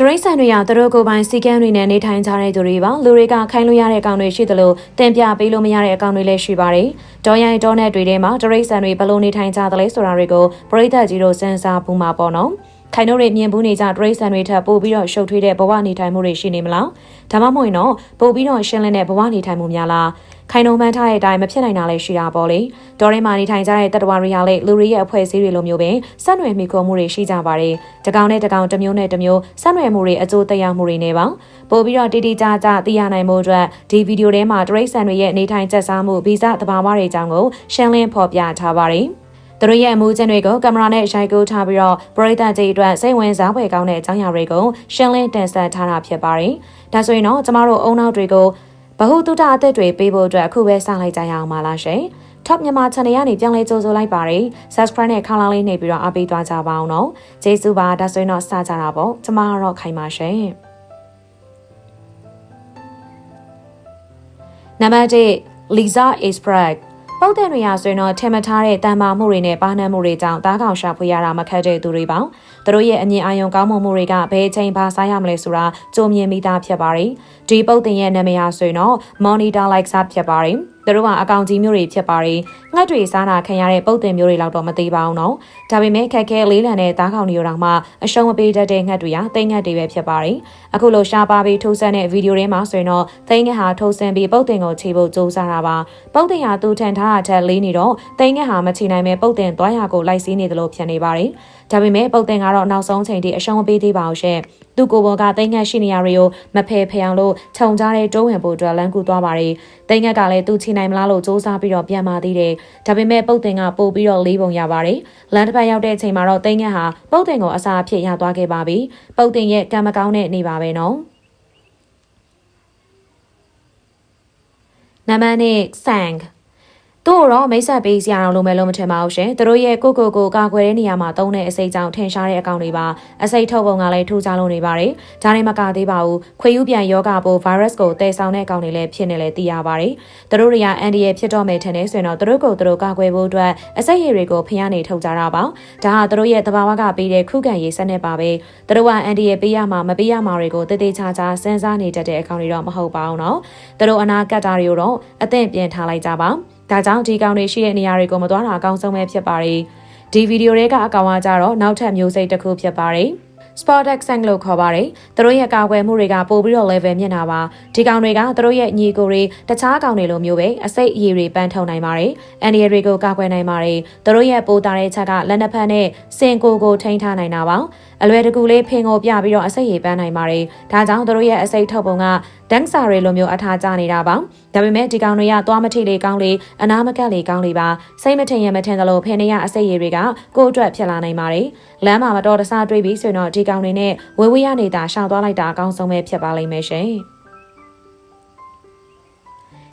တရိတ်ဆန်တွေကသူတို့ကိုယ်ပိုင်စီကံတွေနဲ့နေထိုင်ကြတဲ့သူတွေပါလူတွေကခိုင်းလို့ရတဲ့အကောင်တွေရှိသလိုတင်ပြပေးလို့မရတဲ့အကောင်တွေလည်းရှိပါတယ်။ဒေါ်ရိုင်ဒေါ်နဲ့တွေထဲမှာတရိတ်ဆန်တွေဘယ်လိုနေထိုင်ကြသလဲဆိုတာတွေကိုပရိသတ်ကြီးတို့စဉ်းစားဘူးမှာပေါ့နော်။ခိုင်တို့တွေမြင်ဘူးနေကြတရိတ်ဆန်တွေထပ်ပို့ပြီးတော့ရှုပ်ထွေးတဲ့ဘဝနေထိုင်မှုတွေရှိနေမလားဒါမှမဟုတ်ရင်တော့ပို့ပြီးတော့ရှင်းလင်းတဲ့ဘဝနေထိုင်မှုများလား ခိုင်နှုံမှန်းထားတဲ့အတိုင်းမဖြစ်နိုင်တာလည်းရှိတာပေါ့လေဒေါ်ရင်းမာနေထိုင်ကြတဲ့တတဝါတွေဟာလေလူတွေရဲ့အဖွဲ့အစည်းတွေလိုမျိုးပင်ဆက်နွယ်မိခိုမှုတွေရှိကြပါတယ်တကောင်နဲ့တကောင်တစ်မျိုးနဲ့တစ်မျိုးဆက်နွယ်မှုတွေအကျိုးသက်ရောက်မှုတွေနေပါပို့ပြီးတော့တိတိကျကျသိရနိုင်မှုအတွက်ဒီဗီဒီယိုထဲမှာတရိတ်ဆန်တွေရဲ့နေထိုင်ကျက်စားမှုဗီဇသဘာဝတွေအကြောင်းကိုရှင်းလင်းဖော်ပြထားပါတယ်သူတို့ရဲ့အမှုချင်းတွေကိုကင်မရာနဲ့ရိုက်ကူးထားပြီးတော့ပရိသတ်ကြီးအတွက်စိတ်ဝင်စားဖွယ်ကောင်းတဲ့အကြောင်းအရာတွေကိုရှင်းလင်းတင်ဆက်ထားတာဖြစ်ပါတယ်။ဒါဆိုရင်တော့ကျမတို့အုံနောက်တွေကို ဗဟုသုတအသက်တွေပေးဖို့အတွက်အခုပဲစလိုက်ကြရအောင်ပါလားရှင်။ Top မြန်မာ channel ကနေပြန်လဲကြိုဆိုလိုက်ပါတယ်။ Subscribe နဲ့ခါလာလေးနေပြီးတော့အားပေးသွားကြပါအောင်နော်။ကျေးဇူးပါဒါဆိုရင်တော့စကြတာပေါ့။ကျမကတော့ခိုင်ပါရှင်။နံပါတ်1 Lisa Isprag ပုတ်တဲ့တွေရဆိုရင်တော့ထင်မထားတဲ့တန်မာမှုတွေနဲ့ပါနှံမှုတွေကြောင့်တားကောင်ရှာဖွေရတာမခက်တဲ့သူတွေပေါ့ သူတို့ရဲ့အမြင်အာရုံကောင်းမှုတွေကဘယ်ချိန်ပါစားရမလဲဆိုတာကြုံမြင်မိသားဖြစ်ပါတယ်ဒီပုတ်တင်ရဲ့နာမည်ဟာဆိုရင်တော့ Monitor Like Sat ဖြစ်ပါတယ်သူတို့ကအကောင့်ကြီးမျိုးတွေဖြစ်ပါတယ်ငှက်တွေစားတာခံရတဲ့ပုတ်တင်မျိုးတွေလောက်တော့မသေးပါဘူးနော်ဒါပေမဲ့ခက်ခဲလေးလံတဲ့သားကောင်တွေတော့မှအရှုံးမပေးတတ်တဲ့ငှက်တွေကတိတ်ငှက်တွေပဲဖြစ်ပါတယ်အခုလိုရှားပါပြီးထိုးဆန်းတဲ့ဗီဒီယိုထဲမှာဆိုရင်တော့သိငှက်ဟာထိုးဆန်းပြီးပုတ်တင်ကိုခြေဖို့စူးစမ်းတာပါပုတ်တင်ဟာသူထန်ထားတာထက်လေးနေတော့သိငှက်ဟာမချီနိုင်ပဲပုတ်တင်သွားရကိုလိုက်စီးနေတယ်လို့ဖြစ်နေပါတယ်ဒါပေမဲ့ပုတ်တင်ကတော့နောက်ဆုံးချိန်ထိအရှုံးမပေးသေးပါဘူးရှင့်သူ့ကိုယ်ပေါ်ကသိငှက်ရှိနေရတွေကိုမဖယ်ဖယ်အောင်လို့ခြုံကြားတဲ့တိုးဝင်ဖို့အတွက်လမ်းကူသွားပါတယ်သိငှက်ကလည်းသူချီနိုင်မလားလို့စူးစမ်းပြီးတော့ပြန်มาသေးတယ်ဒါပေမဲ့ပုတ်တင်ကပို့ပြီးတော့လေးပုံရပါတယ်လမ်းတစ်ဖက်ရောက်တဲ့အချိန်မှာတော့သိငှက်ဟာပုတ်တင်ကိုအစာအဖြစ်ရသွားခဲ့ပါပြီပုတ်တင်ရဲ့ကံမကောင်းတဲ့နေပါပဲနော်နံပါတ်1 sang သူ့တော့မိတ်ဆက်ပေးစရာတော့လိုမယ်လို့မထင်ပါဘူးရှင်။သူတို့ရဲ့ကိုကိုကိုကာကွယ်တဲ့နေရာမှာသုံးတဲ့အစိတ်ကြောင့်ထင်ရှားတဲ့အကောင့်တွေပါအစိတ်ထုတ်ပုံကလည်းထူးခြားလို့နေပါတယ်။ဒါနဲ့မကသေးပါဘူး။ခွေယူပြန်ယောဂပိုး virus ကိုတည်ဆောင်တဲ့အကောင့်တွေလည်းဖြစ်နေလဲသိရပါတယ်။သူတို့တွေကအန်ဒီရဲ့ဖြစ်တော့မယ်ထင်နေဆိုရင်တော့သူတို့ကိုသူတို့ကာကွယ်ဖို့အတွက်အစိတ်ရည်တွေကိုဖျားနေထုတ်ကြတာပါ။ဒါဟာသူတို့ရဲ့သဘာဝကပေးတဲ့ခုခံရေးစနစ်ပါပဲ။သူတို့ကအန်ဒီရဲ့ပေးရမှာမပေးရမှာတွေကိုတည်တည်ချာချာစဉ်းစားနေတတ်တဲ့အကောင့်တွေတော့မဟုတ်ပါဘူးနော်။သူတို့အနာကတ်တာတွေကိုတော့အသင့်ပြင်ထားလိုက်ကြပါ။ ဒါကြောင့်ဒီကောင်တွေရှိတဲ့နေရာတွေကိုမသွားတာအကောင်းဆုံးပဲဖြစ်ပါတယ်။ဒီဗီဒီယိုတွေကအကောင်အကြတော့နောက်ထပ်မျိုးစိတ်တစ်ခုဖြစ်ပါတယ်။ Sportex Sank လို့ခေါ်ပါတယ်။သူတို့ရဲ့ကာကွယ်မှုတွေကပိုပြီးတော့ level မြင့်တာပါ။ဒီကောင်တွေကသူတို့ရဲ့ညီကိုတွေတခြားကောင်တွေလိုမျိုးပဲအစိတ်အရည်တွေပန်းထုံနိုင်ပါတယ်။အန်ဒီရီတွေကိုကာကွယ်နိုင်ပါတယ်။သူတို့ရဲ့ပိုတာတဲ့ချက်ကလက်နှစ်ဖက်နဲ့စင်ကိုကိုထိန်းထားနိုင်တာပါ။အလွယ်တကူလေးဖင်ကိုပြပြီးတော့အစိတ်ရည်ပန်းနိုင်ပါတယ်။ဒါကြောင့်သူတို့ရဲ့အစိတ်ထုတ်ပုံကဒန်းဆာတွေလိုမျိုးအထားကျနေတာပါဒါပေမဲ့ဒီကောင်တွေကသွားမထိလေကောင်းလေအနာမကက်လေကောင်းလေပါစိတ်မထင်ရမထင်သလိုဖင်နေရအစိတ်ရည်တွေကကိုယ့်အတွက်ဖြစ်လာနိုင်ပါတယ်လမ်းမှာမတော်တဆတွေးပြီးဆိုရင်တော့ဒီကောင်တွေနဲ့ဝေဝေးရနေတာရှောင်သွားလိုက်တာအကောင်းဆုံးပဲဖြစ်ပါလိမ့်မယ်ရှင်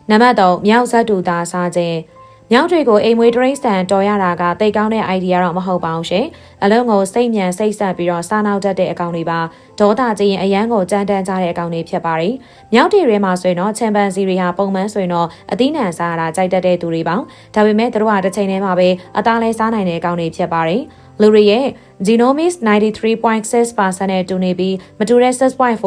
နံပါတ်3မြောက်ဇတ်တူတာစားခြင်း မြောက်တွေကိုအိမ်မွေးတရိတ်ဆန်တော်ရတာကတိတ်ကောင်းတဲ့ idea တော့မဟုတ်ပါဘူးရှင်။အလုံးကိုစိတ်မြန်စိတ်ဆက်ပြီးတော့စားနောက်တတ်တဲ့အကောင်တွေပါဒေါသကြီးရင်အရန်ကိုကြမ်းတမ်းကြတဲ့အကောင်တွေဖြစ်ပါတယ်။မြောက်တွေထဲမှာဆိုရင်တော့ချမ်ပန်စီတွေဟာပုံမှန်ဆိုရင်တော့အသီးနှံစားရတာကြိုက်တတ်တဲ့သူတွေပါ။ဒါပေမဲ့တို့ကတစ်ချိန်တည်းမှာပဲအသားလဲစားနိုင်တဲ့အကောင်တွေဖြစ်ပါတယ်။လူတွေရဲ့ genomics 93.6%နဲ့တူနေပြီးမတူတဲ့6.4%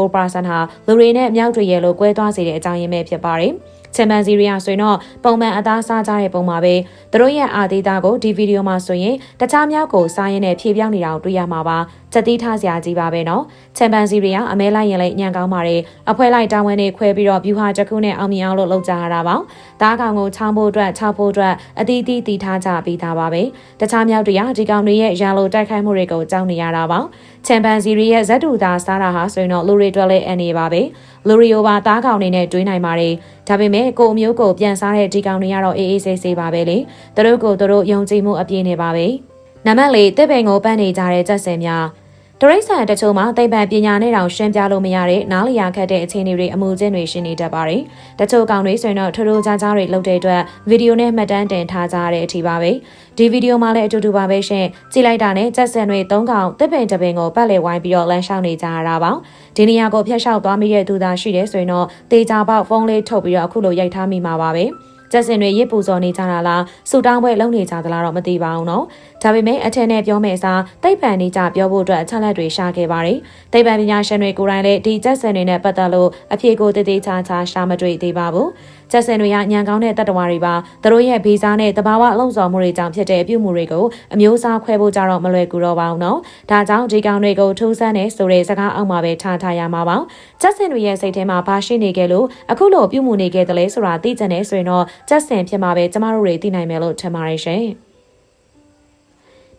ဟာလူတွေနဲ့မြောက်တွေရဲ့လို့ကွဲသွားစေတဲ့အကြောင်းရင်းပဲဖြစ်ပါတယ်။ ချင်ပန်စီရီယာဆိုရင်တော့ပုံမှန်အသားစားကြတဲ့ပုံမှာပဲသူတို့ရဲ့အာဒေတာကိုဒီဗီဒီယိုမှာဆိုရင်တခြားမြောက်ကိုစားရင်းနဲ့ဖြည့်ပြောင်းနေတာကိုတွေ့ရမှာပါ ချက်တီးထားစရာကြီးပါပဲနော်ချမ်ပန်စီတွေကအမဲလိုက်ရင်လည်းညံကောင်းပါတယ်အဖွဲလိုက်တာဝန်တွေခွဲပြီးတော့ဗျူဟာတစ်ခုနဲ့အောင်မြင်အောင်လို့လုပ်ကြရတာပါဒါကောင်ကိုချောင်းဖို့အတွက်ခြောက်ဖို့အတွက်အတီးတီးတီထားကြပြီးသားပါပဲတခြားမြောက်တွေကဒီကောင်တွေရဲ့ရာလိုတိုက်ခိုက်မှုတွေကိုကြောက်နေရတာပါချမ်ပန်စီတွေရဲ့ဇက်တူသားစားတာဟာဆိုရင်တော့လူတွေအတွက်လည်းအန်နေပါပဲလူရီယိုပါသားကောင်တွေနဲ့တွေးနိုင်ပါတယ်ဒါပေမဲ့ကိုအမျိုးကိုပြန်စားတဲ့ဒီကောင်တွေကတော့အေးအေးဆေးဆေးပါပဲလေသူတို့ကိုသူတို့ယုံကြည်မှုအပြည့်နေပါပဲနံပါတ်၄တစ်ပင်ကိုပန်းနေကြတဲ့ကြက်စင်များ တရိတ်ဆန်တချို့မှာသိပ္ပံပညာနဲ့တောင်ရှင်းပြလို့မရတဲ့နားလည်ရခက်တဲ့အခြေအနေတွေအမှုချင်းတွေရှိနေတတ်ပါတယ်။တချို့ကောင်တွေဆိုရင်တော့ထိုးထိုးကြားကြားတွေလုပ်တဲ့အတွက်ဗီဒီယိုနဲ့မှတ်တမ်းတင်ထားကြတဲ့အထိပါပဲ။ဒီဗီဒီယိုမှာလည်းအတူတူပါပဲရှင်။ကြည့်လိုက်တာနဲ့ကြက်စင်တွေ၃ကောင်တစ်ပင်တစ်ပင်ကိုပတ်လည်ဝိုင်းပြီးတော့လမ်းလျှောက်နေကြရတာပါ။ဒီနေရာကိုဖျက်လျှောက်သွားမိတဲ့သူသားရှိတယ်ဆိုရင်တော့တေချာပေါက်ဖုန်းလေးထုတ်ပြီးတော့အခုလိုရိုက်ထားမိမှာပါပဲ။ကျက်စင်တွေရစ်ပူဇော်နေကြတာလားဆူတောင်းပွဲလုပ်နေကြသလားတော့မသိပါဘူးနော်ဒါပေမဲ့အထက်နဲ့ပြောမယ့်အစားသိပ္ပံနေကြပြောဖို့အတွက်အချက်လက်တွေရှာခဲ့ပါတယ်။သိပ္ပံပညာရှင်တွေကိုယ်တိုင်လည်းဒီကျက်စင်တွေနဲ့ပတ်သက်လို့အဖြေကိုတည်တည်ချာချာရှာမတွေ့သေးပါဘူး။ကျက်စင်တွေကညံကောင်းတဲ့တတ္တဝါတွေပါသူတို့ရဲ့ဗီဇာနဲ့တဘာဝအလုံးစုံမှုတွေကြောင့်ဖြစ်တဲ့အပြုမှုတွေကိုအမျိုးအစားခွဲဖို့ကြတော့မလွယ်ကူတော့ပါဘူးနော်။ဒါကြောင့်ဒီကောင်တွေကိုထိုးစမ်းနေဆိုတဲ့စကားအောက်မှာပဲထားထားရမှာပါ။ကျက်စင်တွေရဲ့စိတ်ထဲမှာဘာရှိနေခဲ့လို့အခုလိုပြုမှုနေခဲ့တယ်လဲဆိုတာသိချင်နေဆိုရင်တော့ကျက်စင်ဖြစ်မှာပဲကျမတို့တွေသိနိုင်မယ်လို့ထင်ပါတယ်ရှင်။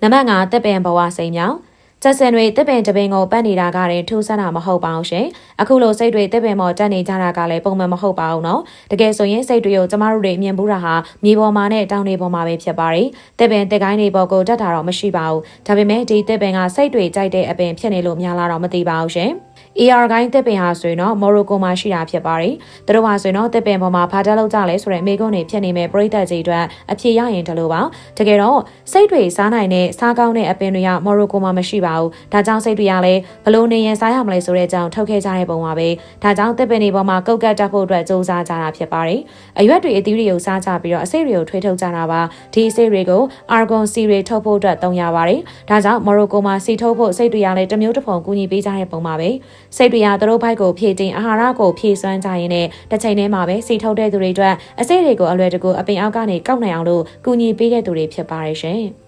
နံပါတ်5တက်ပင်ဘဝစိန်မြောင်ကျက်စင်တွေတစ်ပင်တပင်ကိုပတ်နေတာကရင်ထူးဆန်းတာမဟုတ်ပါဘူးရှင်။အခုလိုစိတ်တွေတစ်ပင်ပေါ်တက်နေကြတာကလည်းပုံမှန်မဟုတ်ပါဘူးနော်။တကယ်ဆိုရင်စိတ်တွေကိုကျမတို့တွေမြင်ဘူးတာဟာမြေပေါ်မှာနဲ့တောင်တွေပေါ်မှာပဲဖြစ်ပါတယ်။တစ်ပင်တစ်ကိုင်းတွေပေါ်ကိုတက်တာတော့မရှိပါဘူး။ဒါပေမဲ့ဒီတစ်ပင်ကစိတ်တွေကြိုက်တဲ့အပင်ဖြစ်နေလို့များလာတော့မသိပါဘူးရှင်။ AR ကိုင်းတစ်ပင်ဟာဆိုရင်တော့မော်ရိုကိုမှာရှိတာဖြစ်ပါတယ်။သူတို့ဟာဆိုရင်တော့တစ်ပင်ပေါ်မှာဘာတက်လောက်ကြလဲဆိုတဲ့မိကုန်းတွေဖြစ်နေမဲ့ပြည်သက်ကြီးအတွက်အဖြေရရင်တလို့ပါ။တကယ်တော့စိတ်တွေစားနိုင်တဲ့စားကောင်းတဲ့အပင်တွေကမော်ရိုကိုမှာမရှိပါဘူး။ဒါကြောင့်စိတ်တွေကလည်းဘလို့နေရင်စားရမလဲဆိုတဲ့အကြောင်းထုတ်ခဲ့ကြတဲ့ပုံပါပဲ။ဒါကြောင့်တစ်ပင်တွေပေါ်မှာကုတ်ကတ်တက်ဖို့အတွက်စူးစမ်းကြတာဖြစ်ပါတယ်။အရွက်တွေအသီးတွေကိုစားကြပြီးတော့အစိတ်တွေကိုထွေးထုတ်ကြတာပါ။ဒီအစိတ်တွေကို argon စီတွေထုတ်ဖို့အတွက်သုံးရပါတယ်။ဒါကြောင့်မော်ရိုကိုမှာစီထုတ်ဖို့စိတ်တွေကလည်းတစ်မျိုးတစ်ဖုံကူညီပေးကြတဲ့ပုံပါပဲ။စိတ်တွေကသူတို့ဘိုက်ကိုဖြည့်တင်အာဟာရကိုဖြည့်စွမ်းကြရင်လည်းတစ်ချိန်တည်းမှာပဲစီထုတ်တဲ့သူတွေအတွက်အစိတ်တွေကိုအလွယ်တကူအပင်အောက်ကနေကောက်နိုင်အောင်လို့ကူညီပေးတဲ့သူတွေဖြစ်ပါတယ်ရှင်။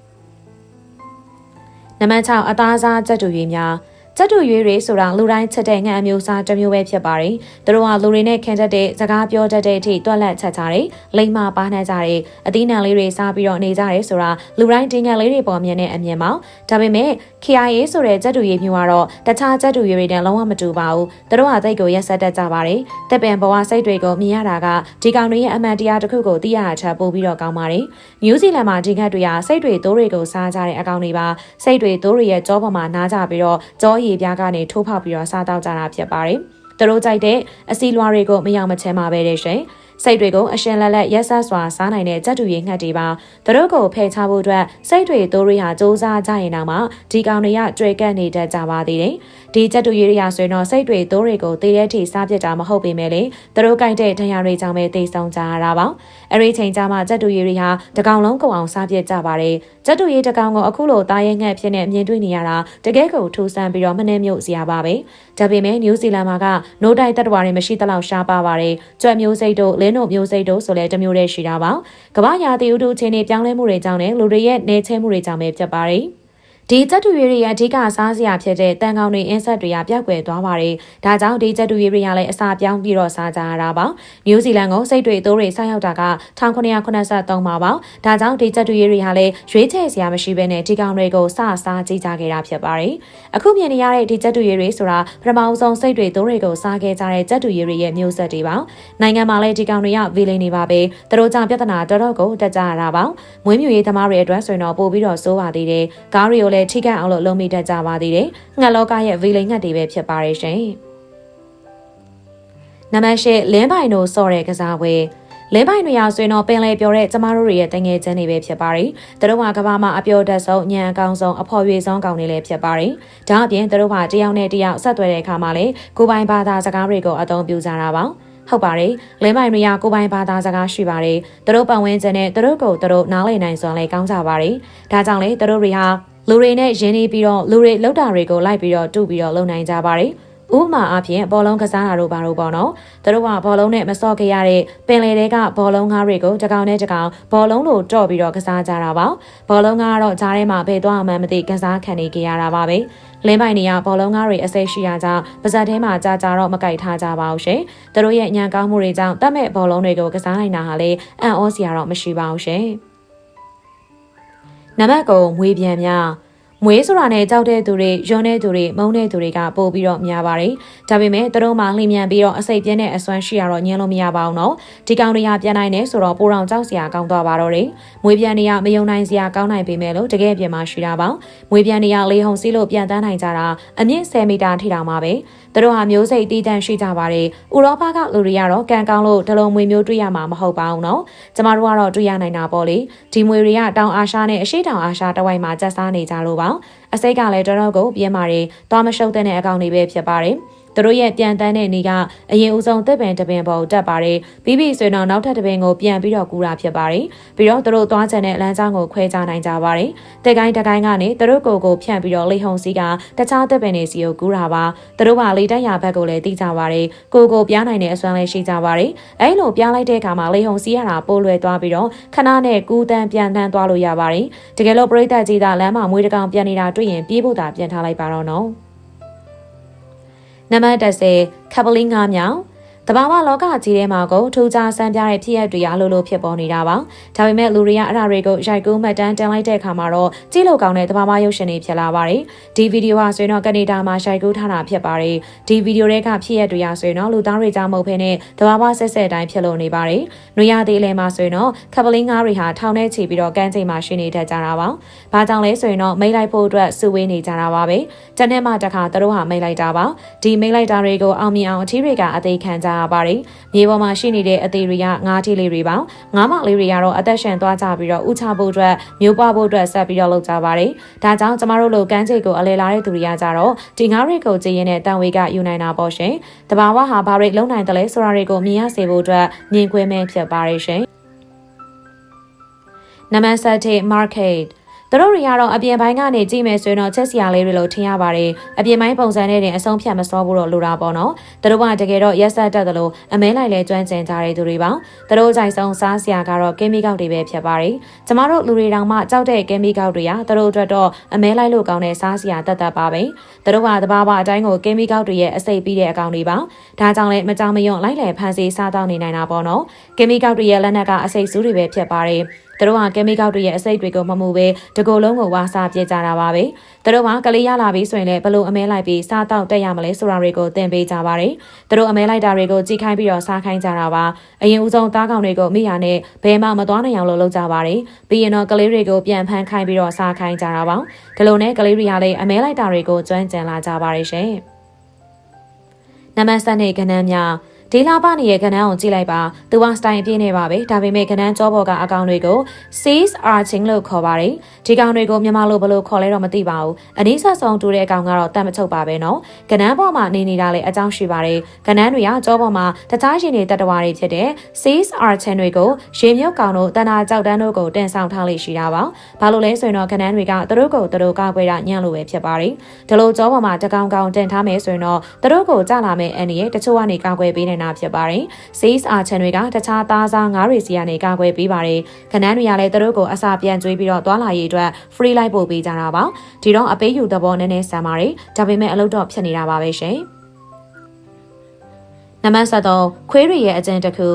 နံပါတ်6အသားစားကြက်တူရွေးများ စက်တူရွေးတွေဆိုတာလူတိုင်းချက်တဲ့ငှက်အမျိုးအစားတစ်မျိုးပဲဖြစ်ပါတယ်။သူတို့ကလူတွေနဲ့ခင်တတ်တဲ့စကားပြောတတ်တဲ့အထိတွက်လက်ချက်ကြတယ်။လိမ္မာပါနှံ့ကြတယ်။အသီးနှံလေးတွေစားပြီးတော့နေကြတယ်ဆိုတာလူတိုင်းတင်ငယ်လေးတွေပေါ်မြင်တဲ့အမြင်ပါ။ဒါပေမဲ့ KIA ဆိုတဲ့စက်တူရွေးမျိုးကတော့တခြားစက်တူရွေးတွေနဲ့လုံးဝမတူပါဘူး။သူတို့ကသိတ်ကိုရက်ဆက်တတ်ကြပါတယ်။တပ်ပံဘဝစိတ်တွေကိုမြင်ရတာကဒီကောင်တွေရဲ့အမှန်တရားတစ်ခုကိုသိရတာချက်ပို့ပြီးတော့ကောင်းပါတယ်။နယူးဇီလန်မှာဒီငှက်တွေကစိတ်တွေသိုးတွေကိုစားကြတဲ့အကောင်တွေပါ။စိတ်တွေသိုးတွေရဲ့ကြောပေါ်မှာနားကြပြီးတော့ကြောရည်ပြားကနေထိုးဖောက်ပြီးတော့စားတောက်ကြတာဖြစ်ပါတယ်။သူတို့ကြိုက်တဲ့အစီလွာတွေကိုမရောက်မချဲမှာပဲတဲ့ရှင်။စိတ်တွေကိုအရှင်လက်လက်ရက်ဆက်စွာစားနိုင်တဲ့ကြက်တူရည်ငှက်တွေပါသူတို့ကိုဖယ်ချဖို့အတွက်စိတ်တွေတိုးတွေဟာစူးစမ်းကြရင်တော့မှဒီကောင်တွေကတွေ့ကက်နေတတ်ကြပါသေးတယ်ဒီကြက်တူရည်တွေဟာဆိုရင်တော့စိတ်တွေတိုးတွေကိုတည်တဲ့အထိစားပြစ်တာမဟုတ်ပေမဲ့လေသူတို့ကြိုက်တဲ့ဒဏ်ရာတွေကြောင့်ပဲတိတ်ဆုံးကြရတာပါအဲ့ဒီချိန်ကျမှကြက်တူရည်တွေဟာတကောင်လုံးကုန်အောင်စားပြစ်ကြပါတယ်ကြက်တူရည်တကောင်ကိုအခုလိုတာရဲငှက်ဖြစ်နေမြင်တွေ့နေရတာတကယ်ကိုထူးဆန်းပြီးတော့မနှဲမြုပ်စရာပါပဲဒါပေမဲ့နယူးဇီလန်မှာကနိုးတိုက်တက်တော်တွေမရှိသလောက်ရှားပါပါတယ်ကြွက်မျိုးစိတ်တို့လင်းတို့မျိုးစိတ်တို့ဆိုလဲတမျိုးတည်းရှိတာပါကမ္ဘာရာသီဥတုချင်းတွေပြောင်းလဲမှုတွေကြောင့်လည်းလူတွေရဲ့နေချဲမှုတွေကြောင့်ပဲဖြစ်ပါတယ် ဒီကြက်တူရွေးတွေရဲ့အဓိကစားစရာဖြစ်တဲ့တန်ကောင်တွေအင်းဆက်တွေကပျောက်ကွယ်သွားပါတယ်။ဒါကြောင့်ဒီကြက်တူရွေးတွေကလည်းအစာပြောင်းပြီးတော့စားကြရတာပါ။နယူးဇီလန်ကစိတ်တွေသိုးတွေဆိုက်ရောက်တာက1983မှာပါ။ဒါကြောင့်ဒီကြက်တူရွေးတွေဟာလည်းရွေးချယ်စရာမရှိဘဲနဲ့ဒီကောင်တွေကိုစစားကြည့်ကြခဲ့တာဖြစ်ပါတယ်။အခုမြင်နေရတဲ့ဒီကြက်တူရွေးတွေဆိုတာပထမဆုံးစိတ်တွေသိုးတွေကိုစားခဲ့ကြတဲ့ကြက်တူရွေးတွေရဲ့မျိုးဆက်တွေပါ။နိုင်ငံမှာလည်းဒီကောင်တွေကဗီလိန်နေပါပဲ။သူတို့ကြောင့်ပြဿနာတော်တော်ကိုတက်ကြရတာပါ။မွေးမြူရေးသမားတွေအတွက်ဆိုရင်တော့ပို့ပြီးတော့စိုးပါသေးတယ်။ကားတွေကိုလည်းထိခိုက်အောင်လို့လုံးမိတတ်ကြပါသေးတယ်။ငှက်လောကရဲ့ဗီလိန်ငှက်တွေပဲဖြစ်ပါတယ်ရှင်။နံပါတ်၈လင်းပိုင်တို့စော့တဲ့ကစားပွဲလင်းပိုင်တွေရာဆိုရင်တော့ပင်လေပြောတဲ့ကျမတို့ရဲ့တငယ်ချင်းတွေပဲဖြစ်ပါတယ်။သူတို့ကကဘာမှာအပြောတတ်ဆုံးညံအကောင်ဆုံးအဖော်ရွေဆုံးကောင်တွေလည်းဖြစ်ပါတယ်။ဒါအပြင်သူတို့ကတယောက်နဲ့တယောက်ဆက်သွယ်တဲ့အခါမှာလည်းကိုပိုင်ဘာသာစကားတွေကိုအသုံးပြုကြတာပါ။ဟုတ်ပါတယ်လင်းပိုင်တွေကကိုပိုင်ဘာသာစကားရှိပါတယ်သူတို့ပတ်ဝန်းကျင်နဲ့သူတို့ကိုသူတို့နားလည်နိုင်စွာလည်းကောင်းကြပါတယ်ဒါကြောင့်လေသူတို့တွေဟာ လူတွေနဲ့ရင်းနှီးပြီးတော့လူတွေလောက်တာတွေကိုလိုက်ပြီးတော့တူပြီးတော့လုံနိုင်ကြပါတယ်ဥပမာအဖြစ်ဘောလုံးကစားတာတို့ဘာလို့ပေါ့နော်သူတို့ကဘောလုံးနဲ့မစော့ခဲ့ရတဲ့ပင်လယ်တွေကဘောလုံးငါးတွေကိုတကောင်နဲ့တကောင်ဘောလုံးလိုတော့ပြီးတော့ကစားကြတာပါဘောလုံးငါးကတော့ဂျားထဲမှာဘယ်သွားမှမသိကစားခံနေကြရတာပါပဲလင်းပိုင်တွေကဘောလုံးကားတွေအစိရှိရကြောင်းပါဇက်ထဲမှာကြာကြာတော့မကြိုက်ထားကြပါဘူးရှင်။သူတို့ရဲ့ညံကောင်းမှုတွေကြောင့်တတ်မဲ့ဘောလုံးတွေကိုကစားနိုင်တာဟာလေအံ့ဩစရာတော့မရှိပါဘူးရှင်။ နံပါတ်9မွေးပြန်များ မွေးဆိုတာနဲ့ကြောက်တဲ့သူတွေယွန်းတဲ့သူတွေမုန်းတဲ့သူတွေကပို့ပြီးတော့များပါတယ်။ဒါပေမဲ့သူတို့မှလှိမြန်ပြီးတော့အစိတ်ပြင်းတဲ့အစွမ်းရှိရတော့ညင်းလို့မရပါဘူးနော်။ဒီကောင်တွေကပြန်နိုင်နေဆိုတော့ပိုတောင်ကြောက်စရာကောင်းသွားပါတော့တယ်။မွေးပြန်တွေကမယုံနိုင်စရာကောင်းနိုင်ပေမဲ့လို့တကယ်ပြန်မှရှိတာပါ။မွေးပြန်တွေကလေဟုန်စီးလို့ပြန်တန်းနိုင်ကြတာအမြင့်10မီတာထိတောင်ပါပဲ။သူတို့ဟာမျိုးစိတ်တည်တံ့ရှိကြပါတယ်။ဥရောပကလူတွေကတော့ကံကောင်းလို့ဒလုံးမွေမျိုးတွေ့ရမှာမဟုတ်ပါဘူးနော်။ကျမတို့ကတော့တွေ့ရနိုင်တာပေါ့လေ။ဒီမွေတွေကတောင်အာရှနဲ့အရှေ့တောင်အာရှတဝိုက်မှာကျက်စားနေကြလို့ပါ။အစိတ်ကလည်းတော်တော်ကိုပြင်းပါတယ်။သွားမရှုပ်တဲ့အကောင်တွေပဲဖြစ်ပါတယ်။ သူသူတို့ရဲ့ပြန်တန်းတဲ့နေကအရင်ဦးဆုံးတစ်ပင်တစ်ပင်ပေါ်တက်ပါတယ်ပြီးပြီဆိုရင်တော့နောက်ထပ်တစ်ပင်ကိုပြန်ပြီးတော့ကူတာဖြစ်ပါတယ်ပြီးတော့သူတို့သွားချင်တဲ့လမ်းကြောင်းကိုခွဲခြားနိုင်ကြပါတယ်တက်ကိုင်းတကိုင်းကနေသူတို့ကိုယ်ကိုဖြန့်ပြီးတော့လေဟုန်စီကတခြားတစ်ပင်တွေစီကိုကူတာပါသူတို့ကလေတက်ရဘက်ကိုလည်းတီးကြပါတယ်ကိုကိုပြားနိုင်တဲ့အစွမ်းလည်းရှိကြပါတယ်အဲလိုပြားလိုက်တဲ့အခါမှာလေဟုန်စီရတာပိုးလွယ်သွားပြီးတော့ခဏနဲ့ကူးတန်းပြန်တန်းသွားလို့ရပါတယ်တကယ်လို့ပရိသတ်ကြီးကလမ်းမှာမွေးတကောင်ပြန်နေတာတွေ့ရင်ပြေးဖို့သာပြန်ထားလိုက်ပါတော့နော် နံပါတ်30ခပ်ပလင်း၅မြောင် တဘာဝလောကကြီးထဲမှာကိုထူးခြားစံပြတဲ့ဖြစ်ရပ်တွေအလိုလိုဖြစ်ပေါ်နေတာပါ။ဒါပေမဲ့လူတွေကအဲ့ဒါတွေကိုရိုက်ကူးမှတ်တမ်းတင်လိုက်တဲ့အခါမှာတော့ကြည့်လို့ကောင်းတဲ့တဘာဝရုပ်ရှင်တွေဖြစ်လာပါတယ်။ဒီဗီဒီယိုဟာဆိုရင်တော့ကနေဒါမှာရိုက်ကူးထားတာဖြစ်ပါတယ်။ဒီဗီဒီယိုတွေကဖြစ်ရပ်တွေဟာဆိုရင်တော့လူသားတွေကြောင့်မဟုတ်ဘဲနဲ့တဘာဝဆက်ဆက်တိုင်းဖြစ်လို့နေပါတယ်။နွေရသေးလဲမှာဆိုရင်တော့ခပ်ပလင်းငါးတွေဟာထောင်ထဲချီပြီးတော့ကန်းချိန်မှာရှိနေတတ်ကြတာပါ။ဘာကြောင့်လဲဆိုရင်တော့မိတ်လိုက်ဖို့အတွက်စုဝေးနေကြတာပါပဲ။တနေ့မှတစ်ခါသူတို့ဟာမိတ်လိုက်တာပါ။ဒီမိတ်လိုက်တာတွေကိုအောင်မြင်အောင်အထီးတွေကအသေးခံကြရပါတယ်။မြေပေါ်မှာရှိနေတဲ့အသေးတွေကငါးထီးလေးတွေပါငါးမလေးတွေကတော့အသက်ရှင်သွားကြပြီးတော့ဥချဖို့အတွက်မျိုးပွားဖို့အတွက်ဆက်ပြီးတော့လုပ်ကြပါတယ်ဒါကြောင့်ကျမတို့လိုကမ်းခြေကိုအလဲလာတဲ့သူတွေကကြတော့ဒီငါးတွေကိုကြည်ရင်တဲ့တန်ဝေကယူနိုင်တာပေါ့ရှင်တဘာဝဟာဘာတွေလုံနိုင်တယ်လဲဆိုတာတွေကိုမြင်ရစေဖို့အတွက်မြင်ကွင်းမဲ့ဖြစ်ပါတယ်ရှင်နံပါတ်7 market သူတို့တွေကတော့အပြင်ပိုင်းကနေကြည့်မယ်ဆိုရင်တော့ချက်စရာလေးတွေလို့ထင်ရပါတယ်အပြင်ပိုင်းပုံစံနဲ့တင်အဆုံးဖြတ်မစောဘူးတော့လိုတာပေါ့နော်သူတို့ကတကယ်တော့ရက်ဆက်တက်တယ်လို့အမဲလိုက်လဲကျွမ်းကျင်ကြတဲ့သူတွေပါသူတို့ကြိုက်ဆုံးစားစရာကတော့ကင်မီကောက်တွေပဲဖြစ်ပါတယ်ကျမတို့လူတွေတောင်မှကြောက်တဲ့ကင်မီကောက်တွေကသူတို့အတွက်တော့အမဲလိုက်လို့ကောင်းတဲ့စားစရာတတ်တတ်ပါပဲသူတို့ကတဘာဝအတိုင်းကိုကင်မီကောက်တွေရဲ့အစိပ်ပြီးတဲ့အကောင်တွေပါဒါကြောင့်လဲမကြောင်မယွန့်လိုက်လည်ဖန်ဆီးစားတောင်းနေနိုင်တာပေါ့နော်ကင်မီကောက်တွေရဲ့လက်နက်ကအစိပ်စူးတွေပဲဖြစ်ပါတယ် သူတို့ကကင်မီကောက်တွေရဲ့အစိတ်တွေကိုမမှုပဲတကိုယ်လုံးကိုဝါစာပြကြတာပါပဲသူတို့ကကလေးရလာပြီဆိုရင်လည်းဘလို့အမဲလိုက်ပြီးစားတော့တက်ရမလဲဆိုတာတွေကိုသင်ပေးကြပါတယ်သူတို့အမဲလိုက်တာတွေကိုကြိခိုင်းပြီးတော့စားခိုင်းကြတာပါအရင်ဦးဆုံးသားကောင်တွေကိုမိရနဲ့ဘဲမှမသွားနိုင်အောင်လို့လုပ်ကြပါတယ်ပြီးရင်တော့ကလေးတွေကိုပြန်ဖမ်းခိုင်းပြီးတော့စားခိုင်းကြတာပါဒီလိုနဲ့ကလေးတွေကလည်းအမဲလိုက်တာတွေကိုကျွမ်းကျင်လာကြပါတယ်ရှင်နံပါတ်7နဲ့ကဏ္ဍများ ဒီလာပနေရဲ့ကဏ္ဍကိုကြည့်လိုက်ပါသူကစတိုင်အပြည့်နေပါပဲဒါပေမဲ့ကဏ္ဍကြောပေါ်ကအကောင်တွေကို seas arching လို့ခေါ်ပါတယ်ဒီကောင်တွေကိုမြန်မာလိုဘယ်လိုခေါ်လဲတော့မသိပါဘူးအနည်းဆက်ဆုံးတူတဲ့အကောင်ကတော့တတ်မချုပ်ပါပဲနော်ကဏ္ဍပေါ်မှာနေနေတာလေအကြောင်းရှိပါတယ်ကဏ္ဍတွေကကြောပေါ်မှာတခြားရှင်တွေတတဝါတွေဖြစ်တဲ့ seas arching တွေကိုရေမြုပ်ကောင်တို့တဏ္ဍာကြောက်တန်းတို့ကိုတင်ဆောင်ထားလေးရှိတာပါဘာလို့လဲဆိုရင်တော့ကဏ္ဍတွေကသူတို့ကိုသူတို့ကောက်ွယ်တာညံ့လို့ပဲဖြစ်ပါတယ်ဒီလိုကြောပေါ်မှာတကောင်ကောင်တင်ထားမယ်ဆိုရင်တော့သူတို့ကိုကြလာမယ့်အန်ဒီရဲ့တချို့ကနေကောက်ွယ်ပေးနေတာဖြစ်ပါတယ်။ Sales Archer တွေကတခြားသားစားငါးတွေစီကနေကာကွယ်ပေးပါတယ်။ခဏန်းတွေကလည်းသူတို့ကိုအစာပြန်ကျွေးပြီးတော့သွားလာရေးအတွက် free လိုက်ပို့ပေးကြတာပါ။ဒီတော့အပေးယူသဘောနည်းနည်းဆန်ပါတယ်။ဒါပေမဲ့အလုပ်တော့ဖြစ်နေတာပါပဲရှင်။နံပါတ်73ခွေးတွေရဲ့အကျဉ်းတစ်ခု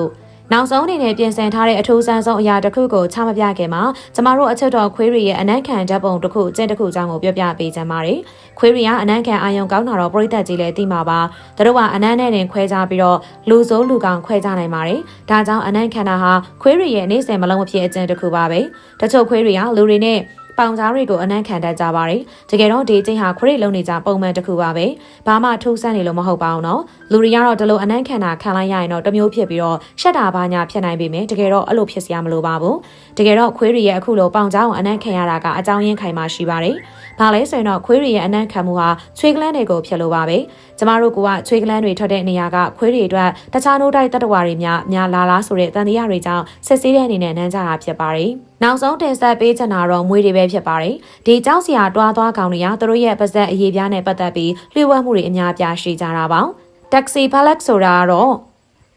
နောက်ဆုံးအနေနဲ့ပြင်ဆင်ထားတဲ့အထူးဆန်းဆုံးအရာတစ်ခုကိုချမပြခင်မှာကျမတို့အချက်တော်ခွေးရီရဲ့အနက်ခံဓာတ်ပုံတစ်ခုအကျင့်တစ်ခုအကြောင်းကိုပြောပြပေးချင်ပါတယ်။ခွေးရီကအနက်ခံအာယုံကောင်းတာတော့ပြိသက်ကြီးလည်းသိမှာပါ။သူတို့ကအနက်နဲ့တင်ခွဲကြပြီးတော့လူစိုးလူကောင်ခွဲကြနိုင်ပါတယ်။ဒါကြောင့်အနက်ခံတာဟာခွေးရီရဲ့နေ့စဉ်မလုံးမဖြစ်အကျင့်တစ်ခုပါပဲ။တချို့ခွေးရီကလူတွေနဲ့ ပေါင်ကြားတွေကိုအနံ့ခံတတ်ကြပါတယ်။တကယ်တော့ဒီချင်းဟာခရစ်လုံးနေကြပုံမှန်တစ်ခုပါပဲ။ဘာမှထူးဆန်းနေလို့မဟုတ်ပါဘူးနော်။လူတွေကတော့ဒီလိုအနံ့ခံတာခံလိုက်ရရင်တော့တမျိုးဖြစ်ပြီးတော့ရှက်တာဘာညာဖြစ်နိုင်ပေမဲ့တကယ်တော့အဲ့လိုဖြစ်စရာမလိုပါဘူး။တကယ်တော့ခွေးတွေရဲ့အခုလိုပေါင်ကြားအောင်အနံ့ခံရတာကအကြောင်းရင်းခိုင်မှရှိပါတယ်။ဘာလဲဆိုရင်တော့ခွေးတွေရဲ့အနံ့ခံမှုဟာချွေးကလန်းတွေကိုဖြစ်လို့ပါပဲ။ကျမတို့ကချွေးကလန်းတွေထွက်တဲ့နေရာကခွေးတွေအတွက်တခြားနိုးတိုက်တတဝါတွေများများလာလားဆိုတဲ့တန်တရားတွေကြောင့်ဆက်စည်းတဲ့အနေနဲ့နမ်းကြတာဖြစ်ပါတယ်။ နောက်ဆုံးတင်ဆက်ပေးချင်တာတော့မွေးတွေပဲဖြစ်ပါတယ်။ဒီကြောက်စရာတွားသွားကောင်တွေကသူတို့ရဲ့ပါဇက်အရေးပြားနဲ့ပတ်သက်ပြီးလျှို့ဝှက်မှုတွေအများပြားရှိကြတာပါ။ taxi palak ဆိုတာကတော့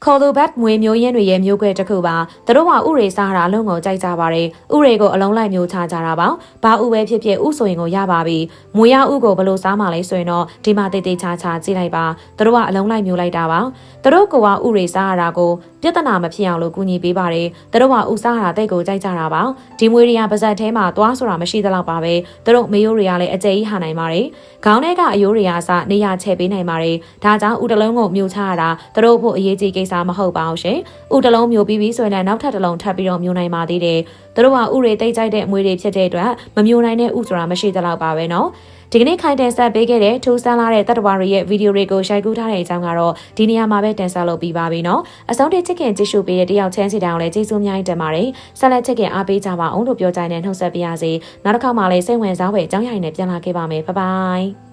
ခေါ်သူဘတ်မွေမျိုးရင်းတွေရဲ့မျိုးကွဲတစ်ခုပါသူတို့ကဥရေစားတာအလုံးကိုကြိုက်ကြပါတယ်ဥရေကိုအလုံးလိုက်မျိုးချကြတာပါဘာဥပဲဖြစ်ဖြစ်ဥဆိုရင်ကိုရပါပြီမွေရဥကိုဘလို့စားမှလဲဆိုရင်တော့ဒီမှာတိတ်တိတ်ချာချာကြည့်လိုက်ပါသူတို့ကအလုံးလိုက်မျိုးလိုက်တာပါသူတို့ကဥရေစားရတာကိုပြဿနာမဖြစ်အောင်လို့ကူညီပေးပါတယ်သူတို့ကဥစားတာတိတ်ကိုကြိုက်ကြတာပါဒီမွေတွေကပါဇက်ထဲမှာသွားဆိုတာမရှိသလောက်ပါပဲသူတို့မေယိုးတွေကလည်းအကျယ်ကြီးဟာနိုင်ပါတယ်ခေါင်းထဲကအယိုးတွေကအစနေရချဲပေးနိုင်ပါတယ်ဒါကြောင့်ဥတလုံးကိုမြူချရတာသူတို့ဖို့အရေးကြီးကိစ္စမဟုတ်ပါဘူးရှင်ဥတလုံးမြူပြီးပြီးဆိုရင်လည်းနောက်ထပ်တစ်လုံးထပ်ပြီးတော့မြူနိုင်ပါသေးတယ်သူတို့ကဥတွေတိတ်ကြိုက်တဲ့အမွေတွေဖြစ်တဲ့အတွက်မမြူနိုင်တဲ့ဥဆိုတာမရှိသလောက်ပါပဲနော်ဒီကနေ့ခိုင်တင်ဆက်ပေးခဲ့တဲ့ထူးဆန်းလာတဲ့တတ္တဝါတွေရဲ့ဗီဒီယိုတွေကိုရိုက်ကူးထားတဲ့အကြောင်းကတော့ဒီနေရာမှာပဲတင်ဆက်လုပ်ပြီးပါပြီနော်အဆုံးထိချစ်ခင်ကြည့်ရှုပေးတဲ့တယောက်ချင်းစီတောင်လည်းကျေးဇူးအများကြီးတင်ပါတယ်ဆက်လက်ချစ်ခင်အားပေးကြပါအောင်လို့ပြောကြတဲ့နှုတ်ဆက်ပေးရစီနောက်တစ်ခါမှလည်းစိတ်ဝင်စားဖွယ်အကြောင်းအရာတွေနဲ့ပြန်လာခဲ့ပါမယ်ဘိုင်ဘိုင်